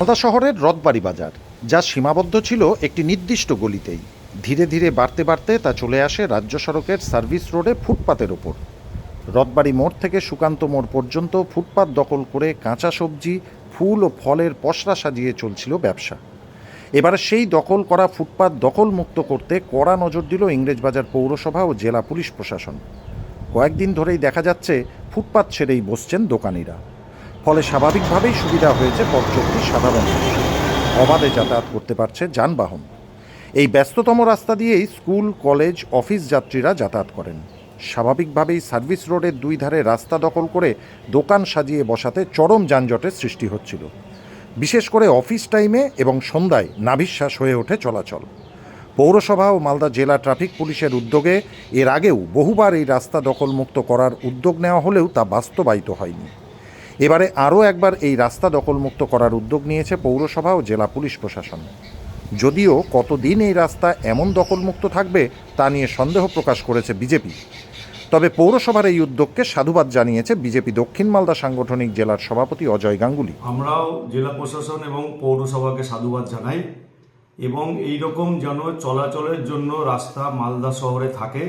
মালদা শহরের রথবাড়ি বাজার, যা সীমাবদ্ধ ছিল একটি নির্দিষ্ট গলিতেই। ধীরে ধীরে বাড়তে বাড়তে তা চলে আসে রাজ্য সড়কের সার্ভিস রোডে ফুটপাতের ওপর। রথবাড়ি মোড় থেকে সুকান্ত মোড় পর্যন্ত ফুটপাত দখল করে কাঁচা সবজি, ফুল ও ফলের পসরা সাজিয়ে চলছিল ব্যবসা। এবারে সেই দখল করা ফুটপাত দখল মুক্ত করতে কড়া নজর দিল ইংরেজবাজার পৌরসভা ও জেলা পুলিশ প্রশাসন। কয়েকদিন ধরেই দেখা যাচ্ছে, ফুটপাত ছেড়েই বসছেন দোকানিরা। ফলে স্বাভাবিকভাবেই সুবিধা হয়েছে পথচলতি সাধারণ অবাধে যাতায়াত করতে পারছে যানবাহন। এই ব্যস্ততম রাস্তা দিয়েই স্কুল, কলেজ, অফিস যাত্রীরা যাতায়াত করেন। স্বাভাবিকভাবেই সার্ভিস রোডের দুই ধারে রাস্তা দখল করে দোকান সাজিয়ে বসাতে চরম যানজটের সৃষ্টি হচ্ছিল। বিশেষ করে অফিস টাইমে এবং সন্ধ্যায় নাভিশ্বাস হয়ে ওঠে চলাচল। পৌরসভা ও মালদা জেলা ট্রাফিক পুলিশের উদ্যোগে এর আগেও বহুবার এই রাস্তা দখলমুক্ত করার উদ্যোগ নেওয়া হলেও তা বাস্তবায়িত হয়নি। এবারে আরও একবার এই রাস্তা দখলমুক্ত করার উদ্যোগ নিয়েছে পৌরসভা ও জেলা পুলিশ প্রশাসন। যদিও কতদিন এই রাস্তা এমন দখলমুক্ত থাকবে তা নিয়ে সন্দেহ প্রকাশ করেছে বিজেপি। তবে পৌরসভার এই উদ্যোগকে সাধুবাদ জানিয়েছে বিজেপি দক্ষিণ মালদা সাংগঠনিক জেলার সভাপতি অজয় গাঙ্গুলি। আমরাও জেলা প্রশাসন এবং পৌরসভাকে সাধুবাদ জানাই এবং এই রকম যেন চলাচলের জন্য রাস্তা মালদা শহরে থাকে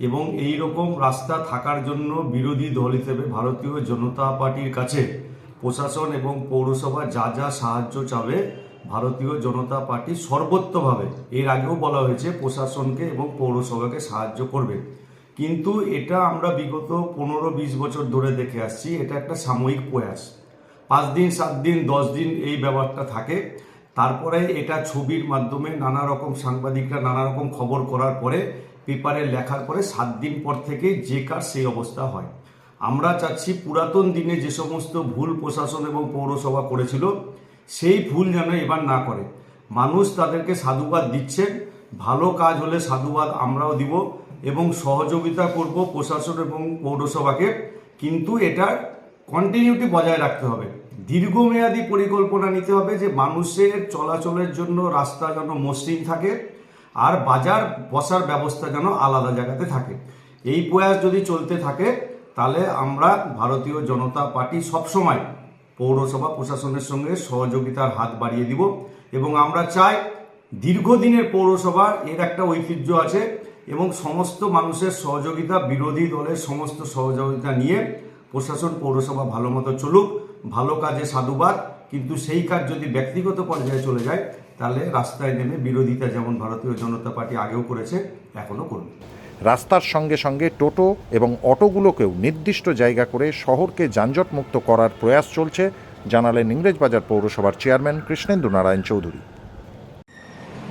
এবং এই রকম রাস্তা থাকার জন্য বিরোধী দল হিসেবে ভারতীয় জনতা পার্টির কাছে প্রশাসন এবং পৌরসভা যা যা সাহায্য চাবে ভারতীয় জনতা পার্টি সর্বোত্তভাবে। এর আগেও বলা হয়েছে প্রশাসনকে এবং পৌরসভাকে সাহায্য করবে। কিন্তু এটা আমরা বিগত পনেরো বিশ বছর ধরে দেখে আসছি, এটা একটা সাময়িক প্রয়াস। পাঁচ দিন, সাত দিন, দশ দিন এই ব্যাপারটা থাকে। তারপরে এটা ছবির মাধ্যমে নানা রকম সাংবাদিকরা নানা রকম খবর করার পরে পেপারে লেখার পরে সাত দিন পর থেকে যে কার সেই অবস্থা হয়। আমরা চাচ্ছি পুরাতন দিনে যে সমস্ত ভুল প্রশাসন এবং পৌরসভা করেছিল, সেই ভুল যেন এবার না করে। মানুষ তাদেরকে সাধুবাদ দিচ্ছেন, ভালো কাজ হলে সাধুবাদ আমরাও দিব এবং সহযোগিতা করব প্রশাসন এবং পৌরসভাকে, কিন্তু এটার কন্টিনিউটি বজায় রাখতে হবে। দীর্ঘমেয়াদী পরিকল্পনা নিতে হবে যে মানুষের চলাচলের জন্য রাস্তা যেন মসৃণ থাকে আর বাজার বসার ব্যবস্থা যেন আলাদা জায়গাতে থাকে। এই প্রয়াস যদি চলতে থাকে, তাহলে আমরা ভারতীয় জনতা পার্টি সবসময় পৌরসভা প্রশাসনের সঙ্গে সহযোগিতার হাত বাড়িয়ে দিব এবং আমরা চাই দীর্ঘদিনের পৌরসভা এর একটা ঐতিহ্য আছে এবং সমস্ত মানুষের সহযোগিতা, বিরোধী দলের সমস্ত সহযোগিতা নিয়ে প্রশাসন পৌরসভা ভালো মতো চলুক। ভালো কাজে সাধুবাদ কিন্তু সেই কাজ যদি ব্যক্তিগত পর্যায়ে চলে যায় তাহলে রাস্তায় নেমে বিরোধিতা যেমন ভারতীয় জনতা পার্টি আগেও করেছে এখনও করবে। রাস্তার সঙ্গে সঙ্গে টোটো এবং অটোগুলোকেও নির্দিষ্ট জায়গা করে শহরকে যানজটমুক্ত করার প্রয়াস চলছে জানালেন ইংরেজবাজার পৌরসভার চেয়ারম্যান কৃষ্ণেন্দু নারায়ণ চৌধুরী।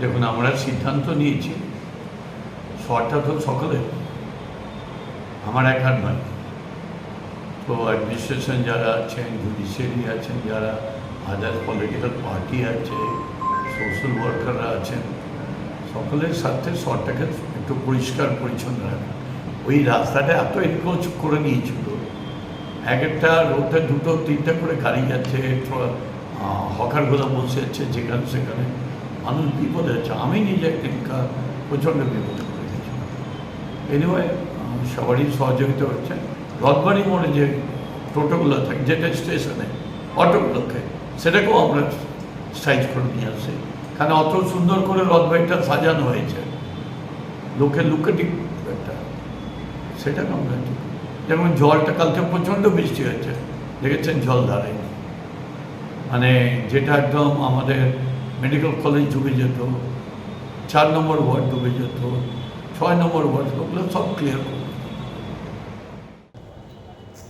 দেখুন আমরা সিদ্ধান্ত নিয়েছি শহরটা তো সকলে আমার একার নয় তো অ্যাডমিনিস্ট্রেশন যারা আছেন জুডিশিয়ারি আছেন, যারা আদার্স পলিটিক্যাল পার্টি আছে সোশ্যাল ওয়ার্কাররা আছেন, সকলের সাথে শহরটাকে একটু পরিষ্কার, পরিচ্ছন্ন রাখা। ওই রাস্তাটা এত এনক্রোচ করে নিয়েছিল। এক একটা রোডে দুটো, তিনটে করে গাড়ি যাচ্ছে হকারগুলো বসে যাচ্ছে যেখানে সেখানে মানুষ বিপদে আছে। আমি নিজে একটা প্রচণ্ড বিপদে পড়ে গেছিলাম এনিওয়ে সবারই সহযোগিতা হচ্ছে। রথবাড়ি মোড়ে যে টোটোগুলো থাকে যেটা স্টেশনে অটোগুলো থাকে, সেটাকেও আমরা সাইজ করে নিয়ে আসি। কারণ অত সুন্দর করে রথবাড়িটা সাজানো হয়েছে। লোকের লুকেটিং একটা। সেটাকে আমরা যেমন জলটা কালকে প্রচণ্ড বৃষ্টি হয়েছে, দেখেছেন জল দাঁড়ায়নি। মানে যেটা একদম আমাদের মেডিকেল কলেজ ডুবে যেত, চার নম্বর ওয়ার্ড ডুবে যেত, ছয় নম্বর ওয়ার্ড ওগুলো সব ক্লিয়ার করবে